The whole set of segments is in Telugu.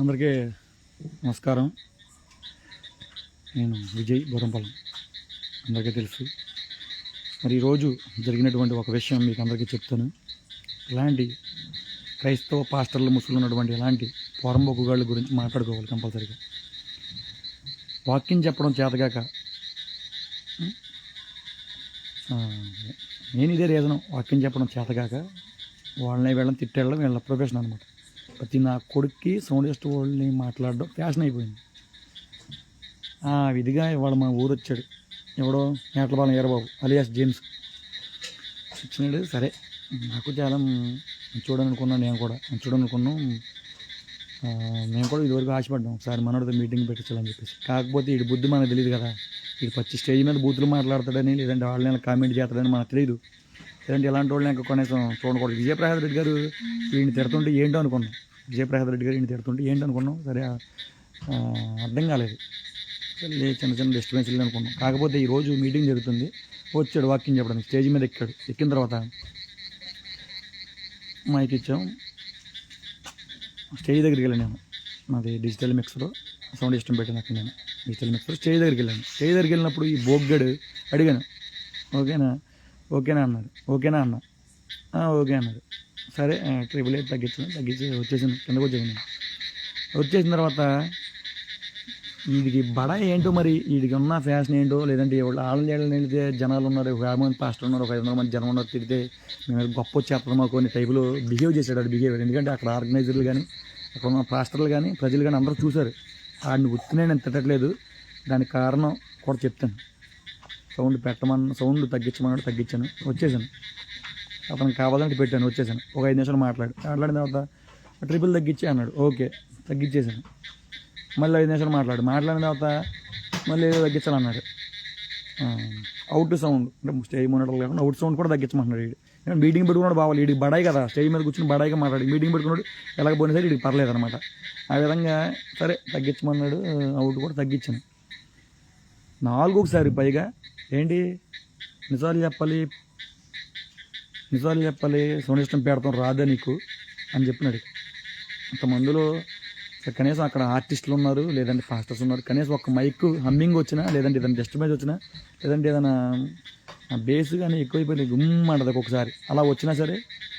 అందరికీ నమస్కారం. నేను విజయ్ బురంపల్లం. అందరికీ తెలుసు. మరి ఈరోజు జరిగినటువంటి ఒక విషయం మీకు అందరికీ చెప్తాను. ఇలాంటి క్రైస్తవ పాస్టర్లు ముసులు ఉన్నటువంటి ఇలాంటి పోరంబొక్కుగాళ్ళ గురించి మాట్లాడుకోవాలి కంపల్సరీగా. వాక్యం చెప్పడం చేతగాక నేను ఇదే రీజను వాక్యం చెప్పడం చేతగాక వాళ్ళని వీళ్ళని తిట్టేళ్ళం వీళ్ళ ప్రొఫెషన్ అనమాట ప్రతి నా కొడుక్కి సౌండ్ వాళ్ళని మాట్లాడడం ఫ్యాషన్ అయిపోయింది. ఆ విధిగా ఇవాళ మా ఊరు వచ్చాడు. ఎవడో మేటలపాలెం ఏరబాబు అలియాస్ జేమ్స్. వచ్చినాడు సరే. నాకు చాలా చూడాలనుకున్నాను నేను కూడా. చూడాలనుకున్నాం మేము కూడా ఇదివరకు ఆశపడ్డాం. ఒకసారి మనోడితో మీటింగ్ పెట్టించాలని చెప్పేసి. కాకపోతే ఇటు బుద్ధి మనకు తెలియదు కదా. ఇటు పచ్చి స్టేజ్ మీద బూతులు మాట్లాడతాడని లేదంటే వాళ్ళని కామెంట్ చేస్తాడని మనకు తెలియదు. లేదంటే ఇలాంటి వాళ్ళని ఇంకా కనీసం చూడకూడదు. విజయప్రసాద్ రెడ్డి గారు వీడిని తిడుతుంటే ఏంటో అనుకున్నాం? విజయప్రసాద్ రెడ్డి గారు వీడిని తిడుతుంటే ఏంటి అనుకున్నాం? సరే అర్థం కాలేదు. లే చిన్న చిన్న లేదు అనుకున్నాం. కాకపోతే ఈరోజు మీటింగ్ జరుగుతుంది. వచ్చాడు వాకింగ్ చెప్పడానికి స్టేజ్ మీద ఎక్కాడు. ఎక్కిన తర్వాత మైక్ ఇచ్చాం. స్టేజ్ దగ్గరికి వెళ్ళాను నేను. మాది డిజిటల్ మిక్సర్. సౌండ్ సిస్టమ్ పెట్టాను అక్కడ నేను. Digital mixer. స్టేజ్ దగ్గరికి వెళ్ళాను. స్టేజ్ దగ్గరికి వెళ్ళినప్పుడు ఈ బోగ్గడు అడిగాను. ఓకేనా? ఓకేనా అన్నారు ఓకేనా అన్న? ఓకే అన్నారు సరే ట్రిపుల్ ఎయిట్ తగ్గించాను తగ్గించి వచ్చేసాను కిందకు వచ్చేసింది. వచ్చేసిన తర్వాత వీడికి బడా ఏంటో మరి వీడికి ఉన్న ఫ్యాషన్ ఏంటో లేదంటే ఎవరు ఆళ్ళని ఏళ్ళని జనాలు ఉన్నారు ఒక యాభై మంది పాస్టర్ ఉన్నారు ఒక ఐదు వందల మంది జనం ఉన్నారు తిరిగితే మేము గొప్ప వచ్చేస్తాం మాకు కొన్ని టైపులో బిహేవ్ చేశాడు అది బిహేవియర్ ఎందుకంటే అక్కడ ఆర్గనైజర్లు కానీ అక్కడ ఉన్న పాస్టర్లు కానీ ప్రజలు కానీ అందరూ చూశారు. ఆడిని ఉత్తినే నేను తిట్టట్లేదు. దానికి కారణం కూడా చెప్తాను. సౌండ్ పెట్టమన్న సౌండ్ తగ్గించమన్నాడు తగ్గించాను. వచ్చేసాను. అతనికి కావాలంటే పెట్టాను వచ్చేసాను. ఒక ఐదు నిమిషాలు మాట్లాడు. మాట్లాడిన తర్వాత ట్రిపుల్ తగ్గించే అన్నాడు. ఓకే తగ్గించేసాను. మళ్ళీ ఐదు నిమిషాలు మాట్లాడు. మాట్లాడిన తర్వాత మళ్ళీ ఏదో తగ్గించాలన్నాడు. Out sound. అంటే స్టేజ్ మోనిటర్ కాకుండా అవుట్ సౌండ్ కూడా తగ్గించమంటున్నాడు వీడు నేను మీటింగ్ పెట్టుకున్నాడు బావాలి వీడికి బడాయి కదా. స్టేజ్ మీద కూర్చొని బడాయిగా మాట్లాడి. మీటింగ్ పెట్టుకున్నాడు ఎలాగ పోయినా సరే వీడికి పర్లేదు అనమాట ఆ విధంగా సరే తగ్గించమన్నాడు. అవుట్ కూడా తగ్గించాను. నాలుగోసారి పైగా ఏంటి? నిజాలు చెప్పాలి. నిజాలు చెప్పాలి. సునిష్టం పెడతాం రాదా నీకు అని చెప్పినాడు. అంతమందిలో కనీసం అక్కడ ఆర్టిస్టులు ఉన్నారు లేదంటే ఫాస్టర్స్ ఉన్నారు. కనీసం ఒక మైక్ హమ్మింగ్ వచ్చినా లేదంటే ఏదైనా డిస్టర్బెన్స్ వచ్చినా లేదంటే ఏదైనా బేస్ కానీ ఎక్కువైపోయింది గుమ్మంటది ఒక్కొక్కసారి. అలా వచ్చినా సరే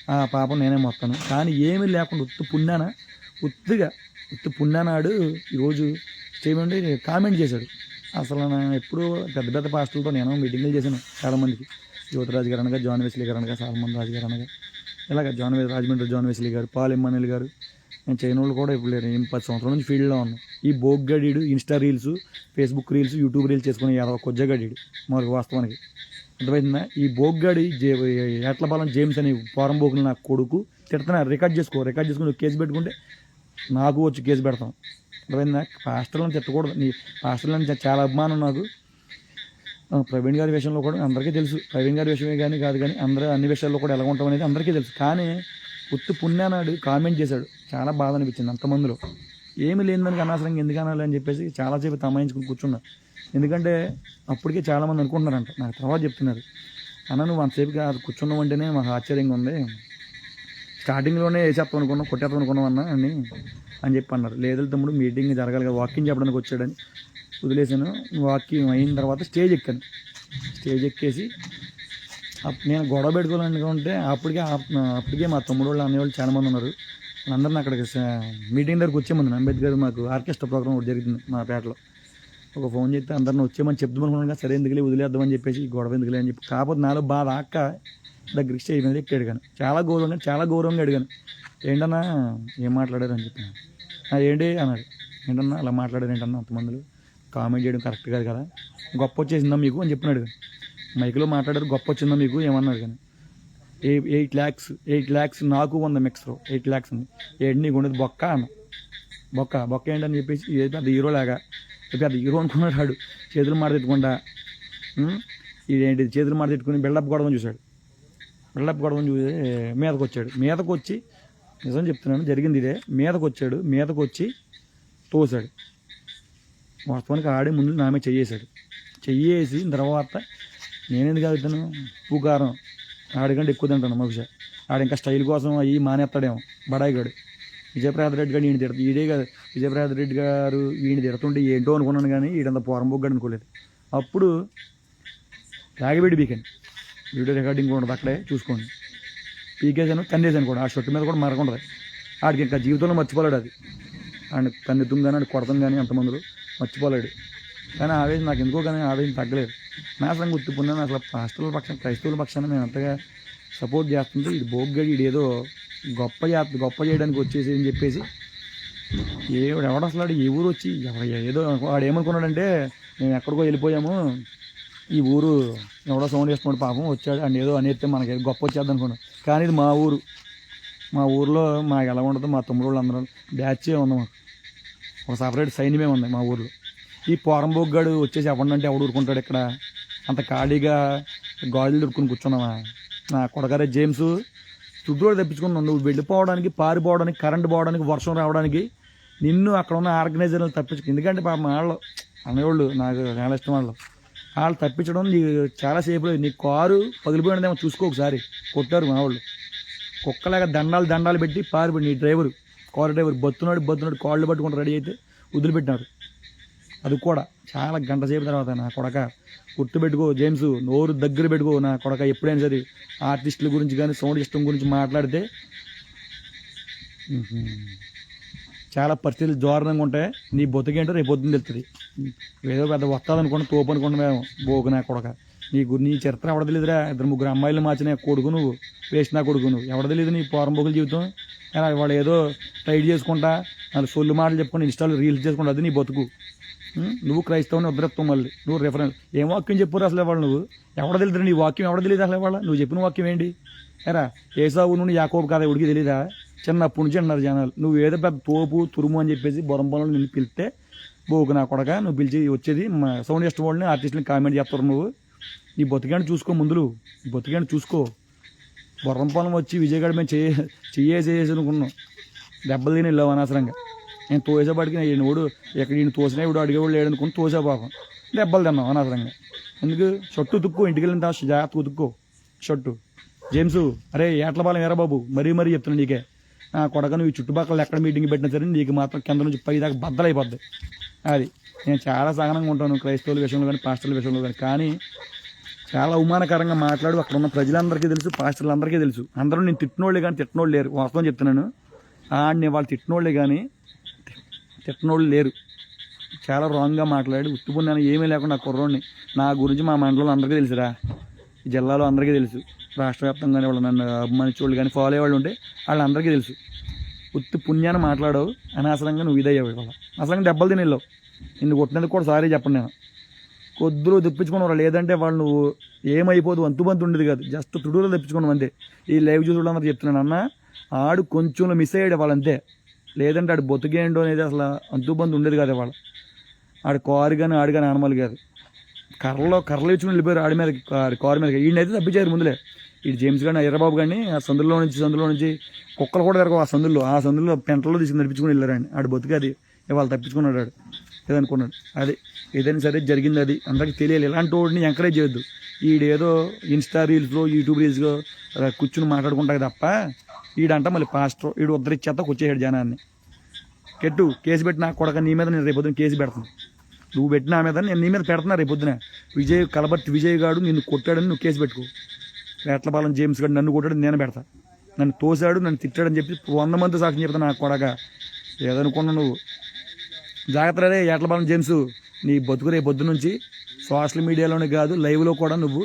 ఆ పాపం నేనే మొత్తాను. కానీ ఏమీ లేకుండా ఉత్తు పుణ్యాన ఉత్తుగా ఉత్తు పుణ్యానాడు ఈరోజు చేయమండి కామెంట్ చేశాడు. అసలు నా ఎప్పుడు పెద్ద పెద్ద పాస్టర్లతో నేను మీటింగ్లు చేశాను చాలామందికి. యువతరాజు గారు అనగా జాన్ వెస్లీ గారు అనగా సాల్మన్ రాజు గారు అనగా. ఇలాగ జాన్ రాజమండ్రి జాన్ వెస్లీ గారు పాల్ ఎమ్మానుల్ గారు. నేను చైన వాళ్ళు కూడా ఇప్పుడు లేరు. నేను పది సంవత్సరాల నుంచి ఫీల్డ్లో ఉన్నాను. ఈ బోగ్గడీడు insta reels Facebook reels YouTube reels చేసుకుని యాదవ కొజ్జగడీడు మనకు వాస్తవానికి అర్థమైందా? ఈ బోగ్గడి జే ఏట్లపాలెం జేమ్స్ అని పోరంబోకులు నా కొడుకు. తిడుతున్నా రికార్డ్ చేసుకో రికార్డ్ చేసుకుని కేసు పెట్టుకుంటే నాకు వచ్చి కేసు పెడతాం. అర్థమైందా? పాస్టర్లను తిట్టకూడదు. నీ పాస్టర్లను చాలా అభిమానం నాకు. ప్రవీణ్ గారి విషయంలో కూడా అందరికీ తెలుసు. ప్రవీణ్ గారి విషయమే కానీ కాదు కానీ అందరూ అన్ని విషయాల్లో కూడా ఎలా ఉంటాం అనేది అందరికీ తెలుసు. కానీ ఉత్తు పుణ్యానాడు కామెంట్ చేశాడు. చాలా బాధ అనిపించింది అంతమందిలో ఏమి లేని దానికి అనవసరంగా ఎందుకు అనాలి అని చెప్పేసి చాలాసేపు తమాయించుకుని కూర్చున్నా. ఎందుకంటే అప్పటికే చాలామంది అనుకుంటున్నారంట. నాకు తర్వాత చెప్తున్నారు. అన్న నువ్వు అంతసేపుగా అది కూర్చున్నావు అంటేనే మాకు ఆశ్చర్యంగా ఉంది. స్టార్టింగ్లోనే వేసేస్తాం అనుకున్నాం కొట్టేస్తాం అనుకున్నాం అన్న అని అని చెప్పి అన్నారు. లేదు తమ్ముడు మీటింగ్ జరగాలి కదా వాకింగ్ చెప్పడానికి వచ్చాడని వదిలేసాను వాకింగ్ అయిన తర్వాత స్టేజ్ ఎక్కాను. స్టేజ్ ఎక్కేసి నేను గొడవ పెట్టుకోవాలనుకుంటే అప్పటికే అప్పటికే మా తమ్ముడు వాళ్ళు అన్నయ్య వాళ్ళు చాలా మంది ఉన్నారు. అందరిని అక్కడికి మీటింగ్ దగ్గరకు వచ్చేమంది అంబేద్కర్ మాకు ఆర్కెస్ట్రా ప్రోగ్రామ్ ఒకటి జరిగింది మా పేటలో. ఒక ఫోన్ చేస్తే అందరిని వచ్చేమని చెప్దామనుకున్నాను సరే ఎందుకులే వదిలేద్దామని చెప్పేసి గొడవ ఎందుకులే అని చెప్పి. కాకపోతే నాలో బాధ అక్క దగ్గరికి స్టేజ్ మీద ఎక్కి అడిగాను చాలా గౌరవంగా చాలా గౌరవంగా అడిగాను. ఏంటన్నా ఏం మాట్లాడారు? అని చెప్పాను. ఏంటి? అన్నాడు. ఏంటన్నా అలా మాట్లాడారు ఏంటన్నా అంతమందిలో కామెంట్ చేయడం కరెక్ట్ కాదు కదా. గొప్ప వచ్చేసిందా మీకు? అని చెప్పినాడు మైక్లో మాట్లాడారు గొప్ప వచ్చిందా మీకు? ఏమన్నాడు కానీ ఏ ఎయిట్ ల్యాక్స్ ఎయిట్ ల్యాక్స్ నాకు వంద మిక్సర్ ఎయిట్ ల్యాక్స్ ఉంది. ఏంటి నీకు ఉండేది బొక్క? అన్న. బొక్క? బొక్క ఏంటని చెప్పేసి ఇది పెద్ద హీరో లాగా పెద్ద హీరో అనుకున్నాడు వాడు చేతులు మాట తిట్టుకుంటా ఇదేంటి చేతులు మాట తిట్టుకుని బిల్డప్ గొడవని చూశాడు. బిల్డప్ గొడవని చూసి మీదకు వచ్చాడు మీదకు వచ్చి నిజం చెప్తున్నాను జరిగింది ఇదే. మీదకు వచ్చాడు మీదకు వచ్చి తోసాడు వాస్తవానికి ఆడే ముందు నామే చెయ్యేశాడు. చెయ్యేసి తర్వాత నేనెందుకు అవుతాను ఉప్పు కారం ఆడికంటే ఎక్కువ తింటాను బహుశా ఆడ ఇంకా స్టైల్ కోసం అవి మానేస్తాడేమో బడాయిగాడు. విజయప్రసాద్ రెడ్డి గారు ఈయన తిడత ఈడే కాదు విజయప్రసాద్ రెడ్డి గారు ఈయన తిడుతుంటే ఏంటో అనుకున్నాను కానీ ఈడంత పోరంబొగ్గాడు అనుకోలేదు అప్పుడు తాగిబెట్టి బీకండి. వీడియో రికార్డింగ్ కూడా ఉండదు అక్కడే చూసుకోండి. పీకేసాను కన్నేసాను కూడా ఆ షర్ట్ మీద కూడా మరకుండదు ఆడికి ఇంకా జీవితంలో మర్చిపోలేడు అది. ఆయన తన్నెత్తం కానీ ఆడు కొడతాం కానీ ఎంతమందిలో మర్చిపోలేడు. కానీ ఆవేశం నాకు ఎందుకో కానీ ఆవేశం తగ్గలేదు. నా అసలు గుర్తు పొందాను అసలు హాస్టల్ పక్షాన క్రైస్తవుల పక్షాన నేను అంతగా సపోర్ట్ చేస్తుంటే ఇది బోగ్గడి ఇది ఏదో గొప్ప చేస్త గొప్ప చేయడానికి వచ్చేసి అని చెప్పేసి ఏ ఎవడు అసలు ఏ ఊరు వచ్చి ఏదో వాడు ఏమనుకున్నాడంటే మేము ఎక్కడికో వెళ్ళిపోయాము ఈ ఊరు ఎవడో సౌండ్ చేస్తున్నాడు పాపం వచ్చాడు. అండ్ ఏదో అనేస్తే మనకి గొప్ప వచ్చేద్ది అనుకున్నాం. కానీ ఇది మా ఊరు. మా ఊర్లో మాకు ఎలా ఉండదు మా తమ్ముడు వాళ్ళు బ్యాచే ఉంది మాకు. ఒక సపరేట్ సైన్యమే ఉంది మా ఊర్లో. ఈ పోరంబోగ్గాడు వచ్చేసి ఎవడంటే ఎవడు ఊరుకుంటాడు ఇక్కడ? అంత ఖాళీగా గాజులు దొరుకుని కూర్చున్నావా? నా కొడగారే జేమ్స్ చుట్టూరు తెప్పించుకున్నాను నువ్వు వెళ్ళిపోవడానికి పారిపోవడానికి కరెంట్ పోవడానికి వర్షం రావడానికి నిన్ను అక్కడ ఉన్న ఆర్గనైజర్లు తప్పించుకు. ఎందుకంటే పాప వాళ్ళు అనేవాళ్ళు నాకు చాలా ఇష్టం వాళ్ళు. వాళ్ళు తప్పించడం నీకు చాలాసేపు నీ కారు పగిలిపోయినదేమో చూసుకో ఒకసారి. కొట్టారు మా వాళ్ళు కుక్కలాగా దండాలు దండాలు పెట్టి పారిపోయి నీ డ్రైవర్. కారు డ్రైవర్ బొత్తున్నాడు బొత్తున్నాడు కాళ్ళు పట్టుకుంటూ రెడీ అయితే వదిలిపెట్టినారు. అది కూడా చాలా గంట సేపు తర్వాత నా కొడక. గుర్తు పెట్టుకో జేమ్స్ నోరు దగ్గర పెట్టుకో నా కొడక. ఎప్పుడైనా సరే ఆర్టిస్టుల గురించి కానీ సౌండ్ సిస్టమ్ గురించి మాట్లాడితే చాలా పరిస్థితులు దారుణంగా ఉంటాయి. నీ బతుకేంటో రేపు పొద్దున్న తెలుస్తుంది. ఏదో పెద్ద వస్తాది అనుకోండి తోపు అనుకోండి మేము బోగునా కొడక. నీ గురి నీ చరిత్ర ఎవడ తెలియదురా? ఇద్దరు ముగ్గురు అమ్మాయిలు మార్చిన కొడుకు నువ్వు వేసిన కొడుకు నువ్వు. ఎవడ తెలియదు నీ పోరంబోకుల జీవితం? ఎలా వాడు ఏదో టైట్ చేసుకుంటా వాళ్ళు సొల్లు మాటలు చెప్పుకుని ఇన్స్టాలో రీల్స్ చేసుకుంటా అది నీ బతుకు. నువ్వు క్రైస్తవుని ఉద్ధరిస్తావు మళ్ళీ. నువ్వు రిఫరెన్స్ ఏం వాక్యం చెప్పురు అసలు వాళ్ళు నువ్వు? ఎవడ తెలియదు నీ వాక్యం? ఎవడ తెలియదు అసలు వాళ్ళ? నువ్వు చెప్పిన వాక్యం ఏంటి? ఎరా ఏసావు నుండి యాకోబు కాదా ఉడికి తెలియదా చిన్నప్పటి నుంచి అన్నారు జనాలు. నువ్వు ఏదో పెద్ద తోపు తురుము అని చెప్పేసి బొరం నిన్ను పిలిస్తే బోకు నా కొడక నువ్వు పిలిచి వచ్చేది మా సౌండ్ ఇష్టం వాళ్ళని ఆర్టిస్టులని కామెంట్ చేస్తారు నువ్వు. నీ బతికాన్ని చూసుకో ముందులు నీ చూసుకో. బొర్రం పొలం వచ్చి విజయగడ మేము చేయ చెయ్యేసి చేసి అనుకున్నాం. దెబ్బలు తిని వెళ్ళావు అనవసరంగా. నేను తోసేపాటికి నేను ఓడు ఎక్కడ ఈయన తోసినా ఇప్పుడు అడిగేవాడు లేడు అనుకుని పాపం. దెబ్బలు తిన్నాం అనవసరంగా. ఎందుకు? షర్టు తుక్కో ఇంటికి వెళ్ళిన తర్వాత జాగ్రత్త ఉతుక్కో. షర్టు. జేమ్స్ అరే ఏట్లపాలెం ఎరా బాబు మరీ మరీ చెప్తున్నాను నీకే. ఆ కొడగను నువ్వు ఈ చుట్టుపక్కల ఎక్కడ మీటింగ్ పెట్టినా సరే నీకు మాత్రం కింద నుంచి పై దాకా బద్దలైపోద్ది అది. నేను చాలా సహనంగా ఉంటాను క్రైస్తవుల విషయంలో కానీ పాస్టర్ల విషయంలో కానీ కానీ చాలా అవమానకరంగా మాట్లాడు. అక్కడ ఉన్న ప్రజలందరికీ తెలుసు పాస్టర్లందరికీ తెలుసు. అందరూ నేను తిట్టినోళ్ళే కానీ తిట్టినోళ్ళు లేరు. వాస్తవం చెప్తున్నాను. ఆడిని వాళ్ళు తిట్టినోళ్ళే కానీ తిట్టినోళ్ళు లేరు. చాలా రాంగ్గా మాట్లాడి ఉత్తుపున్నాను ఏమీ లేకుండా కుర్రోడిని. నా గురించి మా మండలంలో అందరికీ తెలుసురా. ఈ జిల్లాలో అందరికీ తెలుసు. రాష్ట్ర వ్యాప్తంగానే వాళ్ళు నన్ను అభిమానించేవాళ్ళు కానీ ఫాలో అయ్యేవాళ్ళు ఉంటే వాళ్ళందరికీ తెలుసు. ఉత్తి పుణ్యాన్ని మాట్లాడవు అనవసరంగా నువ్వు ఇదయ్యావు ఇవాళ. అసలు దెబ్బలు తిని వెళ్ళావు నిన్ను కొట్టినందుకు కూడా సారీ చెప్పండి నేను. కొద్దులో తెప్పించుకున్నారు లేదంటే వాళ్ళు నువ్వు ఏమైపోదు అంతుబంతు ఉండేది కాదు. జస్ట్ తుడులో తెప్పించుకున్నాం అంతే. ఈ లైవ్ చూసి అందరూ చెప్తున్నాను. అన్న ఆడు కొంచెం మిస్ అయ్యాడు వాళ్ళంతే లేదంటే ఆడు బొతుకేండో అనేది అసలు అంతుబంతు ఉండేది కాదు వాళ్ళు ఆడు కారు కానీ ఆడు కానీ ఆనమాలు కాదు. కర్రలో కర్రలు ఇచ్చుకుని వెళ్ళిపోయారు ఆడి మీద కారు మీద. ఈయనైతే తప్పించారు ముందులే. ఈ జేమ్స్ కానీ ఎర్రబాబు కానీ ఆ సందులో నుంచి సందులో నుంచి కుక్కలు కూడా తిరగవు ఆ సందుల్లో ఆ సందులో పెంటలో తీసుకుని నడిపించుకుని వెళ్ళారండి ఆడు బతుకు అది. ఇవాళ తప్పించుకున్నాడు ఆడు. ఏదనుకున్నాడు. అది. ఏదైనా సరే జరిగింది అది. అందరికీ తెలియాలి. ఇలాంటి వాడిని ఎంకరేజ్ చేయొద్దు. ఈడేదో ఇన్స్టా రీల్స్లో యూట్యూబ్ రీల్స్లో కూర్చుని మాట్లాడుకుంటాయి తప్ప ఈడంట మళ్ళీ పాస్టర్ ఈడు ఉద్దరిచ్చేత వచ్చేసాడు జనాన్ని. కెట్టు కేసు పెట్టిన కొడక నీ మీద నేను రేపొద్దున కేసు పెడతాను. నువ్వు పెట్టిన మీద నేను నీ మీద పెడుతున్నా రేపొద్దున. విజయ్ కలబర్తి విజయ్ గాడు నిన్ను కొట్టాడని నువ్వు కేసు పెట్టుకో. వేట్లపాలెం జేమ్స్ గారు నన్ను కొట్టాడు నేను పెడతా. నన్ను తోసాడు నన్ను తిట్టాడని చెప్పి వంద మంది సాక్షి చెప్తా నా కొడగా ఏదనుకున్నా నువ్వు? జాగ్రత్త రే ఏట్లపాలెం జేమ్స్ నీ బతుకు రే బొద్దు నుంచి సోషల్ మీడియాలోనే కాదు లైవ్లో కూడా నువ్వు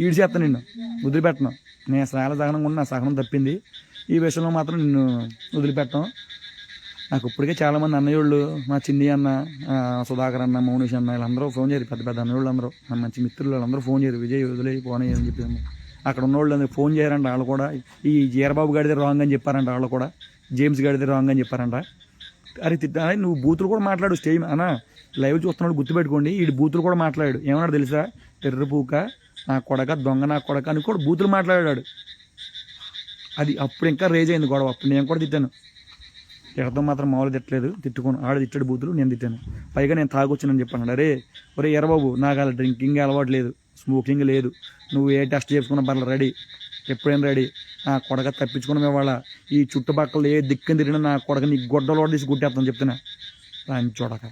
ఈడ్చేస్తా నిన్ను. వదిలిపెట్టను. నేను చాలా సహనం కూడా నా సహనం తప్పింది. ఈ విషయంలో మాత్రం నిన్ను వదిలిపెట్టను. నాకు ఇప్పటికే చాలామంది అన్నయ్యోళ్ళు మా చిన్ని అన్న సుధాకర్ అన్న మౌనిష్ అన్న వీళ్ళందరూ ఫోన్ చేయరు. పెద్ద పెద్ద అన్నయ్యోళ్ళు అందరూ మంచి మిత్రులు వాళ్ళందరూ ఫోన్ చేయరు. విజయ్ వదిలే పోనీ అని చెప్పి అక్కడ ఉన్న వాళ్ళు ఫోన్ చేయారంట వాళ్ళు కూడా. ఈ జీరబాబు గాడిదే రాంగ్ అని చెప్పారంట వాళ్ళు కూడా. జేమ్స్ గాడిదే రాంగ్ అని చెప్పారంట. అరే తిట్టా నువ్వు బూతులు కూడా మాట్లాడు స్టేజ్ అన్న లైవ్ చూస్తున్నాడు గుర్తుపెట్టుకోండి. ఈ బూతులు కూడా మాట్లాడాడు. ఏమన్నాడు తెలుసా? ఎర్రపూక నా కొడక దొంగ నా కొడక అని కూడా బూతులు మాట్లాడాడు. అది అప్పుడు ఇంకా రేజ్ అయింది గొడవ. అప్పుడు నేను కూడా తిట్టాను. తిడతాం మాత్రం మామూలు తిట్టలేదు. తిట్టుకోను. ఆడ తిట్టాడు బూతులు నేను తిట్టాను. పైగా నేను తాగొచ్చానని చెప్పాను. అరే ఒరే ఎర్రబాబు నాకు అలా డ్రింకింగ్ అలవాటు లేదు. స్మోకింగ్ లేదు. నువ్వు ఏ టెస్ట్ చేసుకున్నా పర్లేదు రెడీ. ఎప్పుడైనా రెడీ. నా కొడక తప్పించుకున్నాం ఇవాళ. ఈ చుట్టుపక్కల ఏ దిక్కుని తిరిగినా నా కొడక నీ గొడ్డలో తీసి గుట్టేస్తాను చెప్తున్నా. రాని చూడక.